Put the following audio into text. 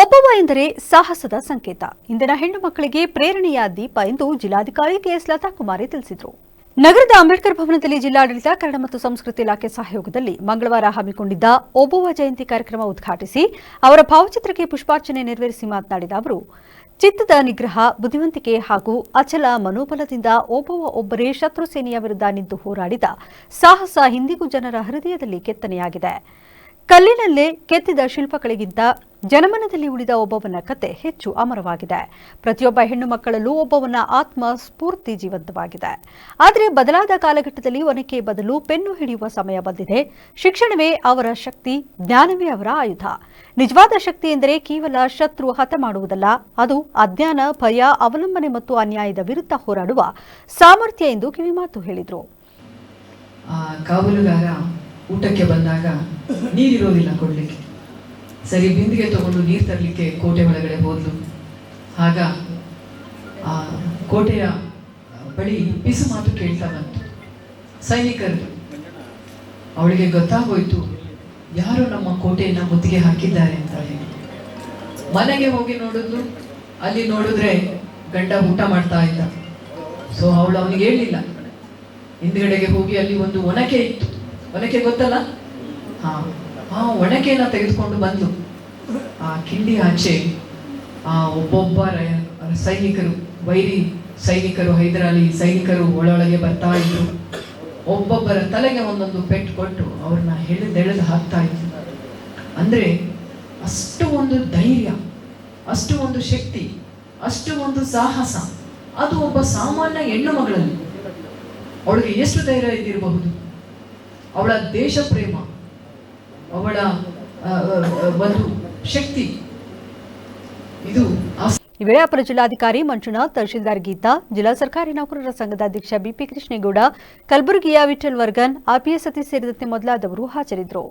ಒಬ್ಬವ ಎಂದರೆ ಸಾಹಸದ ಸಂಕೇತ. ಇಂದಿನ ಹೆಣ್ಣು ಮಕ್ಕಳಿಗೆ ಪ್ರೇರಣೆಯ ದೀಪ ಎಂದು ಜಿಲ್ಲಾಧಿಕಾರಿ ಕೆಎಸ್ ಲತಾ ಕುಮಾರಿ ತಿಳಿಸಿದರು. ನಗರದ ಅಂಬೇಡ್ಕರ್ ಭವನದಲ್ಲಿ ಜಿಲ್ಲಾಡಳಿತ ಕನ್ನಡ ಮತ್ತು ಸಂಸ್ಕೃತಿ ಇಲಾಖೆ ಸಹಯೋಗದಲ್ಲಿ ಮಂಗಳವಾರ ಹಮ್ಮಿಕೊಂಡಿದ್ದ ಒಬ್ಬವ ಜಯಂತಿ ಕಾರ್ಯಕ್ರಮ ಉದ್ಘಾಟಿಸಿ ಅವರ ಭಾವಚಿತ್ರಕ್ಕೆ ಪುಷ್ಪಾರ್ಚನೆ ನೆರವೇರಿಸಿ ಮಾತನಾಡಿದ ಅವರು, ಚಿತ್ತದ ನಿಗ್ರಹ, ಬುದ್ಧಿವಂತಿಕೆ ಹಾಗೂ ಅಚಲ ಮನೋಬಲದಿಂದ ಒಬ್ಬವ ಒಬ್ಬರೇ ಶತ್ರು ಸೇನೆಯ ವಿರುದ್ಧ ನಿಂತು ಹೋರಾಡಿದ ಸಾಹಸ ಇಂದಿಗೂ ಜನರ ಹೃದಯದಲ್ಲಿ ಕೆತ್ತನೆಯಾಗಿದೆ. ಕಲ್ಲಿನಲ್ಲೇ ಕೆತ್ತಿದ ಶಿಲ್ಪಗಳಿಗಿಂತ ಜನಮನದಲ್ಲಿ ಉಳಿದ ಒಬ್ಬವನ ಕತೆ ಹೆಚ್ಚು ಅಮರವಾಗಿದೆ. ಪ್ರತಿಯೊಬ್ಬ ಹೆಣ್ಣು ಮಕ್ಕಳಲ್ಲೂ ಒಬ್ಬವನ ಆತ್ಮ ಸ್ಫೂರ್ತಿ ಜೀವಂತವಾಗಿದೆ. ಆದರೆ ಬದಲಾದ ಕಾಲಘಟ್ಟದಲ್ಲಿ ಒನಕೆ ಬದಲು ಪೆನ್ನು ಹಿಡಿಯುವ ಸಮಯ ಬಂದಿದೆ. ಶಿಕ್ಷಣವೇ ಅವರ ಶಕ್ತಿ, ಜ್ಞಾನವೇ ಅವರ ಆಯುಧ. ನಿಜವಾದ ಶಕ್ತಿ ಎಂದರೆ ಕೇವಲ ಶತ್ರು ಹತ ಮಾಡುವುದಲ್ಲ, ಅದು ಅಜ್ಞಾನ, ಭಯ, ಅವಲಂಬನೆ ಮತ್ತು ಅನ್ಯಾಯದ ವಿರುದ್ಧ ಹೋರಾಡುವ ಸಾಮರ್ಥ್ಯ ಎಂದು ಕಿವಿಮಾತು ಹೇಳಿದರು. ಊಟಕ್ಕೆ ಬಂದಾಗ ನೀರಿರೋದಿಲ್ಲ ಕೊಡಲಿಕ್ಕೆ. ಸರಿ, ಬಿಂದಿಗೆ ತಗೊಂಡು ನೀರು ತರಲಿಕ್ಕೆ ಕೋಟೆ ಒಳಗಡೆ ಹೋದ್ಲು. ಆಗ ಆ ಕೋಟೆಯ ಬಳಿ ಪಿಸು ಮಾತು ಕೇಳ್ತಾ ಬಂತು. ಸೈನಿಕರು, ಅವಳಿಗೆ ಗೊತ್ತಾಗೋಯ್ತು, ಯಾರು ನಮ್ಮ ಕೋಟೆಯನ್ನ ಮುತ್ತಿಗೆ ಹಾಕಿದ್ದಾರೆ ಅಂತ ಹೇಳಿ ಮನೆಗೆ ಹೋಗಿ ನೋಡಿದ್ಲು. ಅಲ್ಲಿ ನೋಡಿದ್ರೆ ಗಂಡ ಊಟ ಮಾಡ್ತಾ ಇದ್ದ. ಸೊ ಅವಳು ಅವನಿಗೆ ಹೇಳಿಲ್ಲ. ಹಿಂದ್ಗಡೆಗೆ ಹೋಗಿ ಅಲ್ಲಿ ಒಂದು ಒನಕೆ ಇತ್ತು. ಒನಕೆ ಗೊತ್ತಲ್ಲ? ಹಾ. ಆ ಒಣಕೆನ ತೆಗೆದುಕೊಂಡು ಬಂದು ಆ ಕಿಂಡಿ ಆಚೆ, ಆ ಒಬ್ಬೊಬ್ಬ ಸೈನಿಕರು, ವೈರಿ ಸೈನಿಕರು, ಹೈದರಾಲಿ ಸೈನಿಕರು ಒಳೊಳಗೆ ಬರ್ತಾ ಇದ್ರು. ಒಬ್ಬೊಬ್ಬರ ತಲೆಗೆ ಒಂದೊಂದು ಪೆಟ್ಟು ಕೊಟ್ಟು ಅವ್ರನ್ನ ಹೆಳೆದೆಳೆದು ಹಾಕ್ತಾ ಇದ್ರು. ಅಂದ್ರೆ ಅಷ್ಟು ಒಂದು ಧೈರ್ಯ, ಅಷ್ಟು ಒಂದು ಶಕ್ತಿ, ಅಷ್ಟು ಒಂದು ಸಾಹಸ, ಅದು ಒಬ್ಬ ಸಾಮಾನ್ಯ ಹೆಣ್ಣು ಮಗಳಲ್ಲಿ. ಅವಳಿಗೆ ಎಷ್ಟು ಧೈರ್ಯ ಇದ್ದಿರಬಹುದು? ಅವಳ ದೇಶ ಪ್ರೇಮ, ಅವಳ ಒಂದು ಶಕ್ತಿ. ಇದು ಈ ಜಿಲ್ಲಾಧಿಕಾರಿ ಮಂಜುನಾಥ್, ತಹಶೀಲ್ದಾರ್ ಗೀತಾ, ಜಿಲ್ಲಾ ಸರ್ಕಾರಿ ನೌಕರರ ಸಂಘದ ಅಧ್ಯಕ್ಷ ಬಿಪಿ ಕೃಷ್ಣೇಗೌಡ, ಕಲಬುರಗಿಯ ವಿಠಲ್ ವರ್ಗನ್ ಆರ್ಪಿಎಸ್ ಸತೀಶ್ ಸೇರಿದಂತೆ ಮೊದಲಾದವರು ಹಾಜರಿದ್ದರು.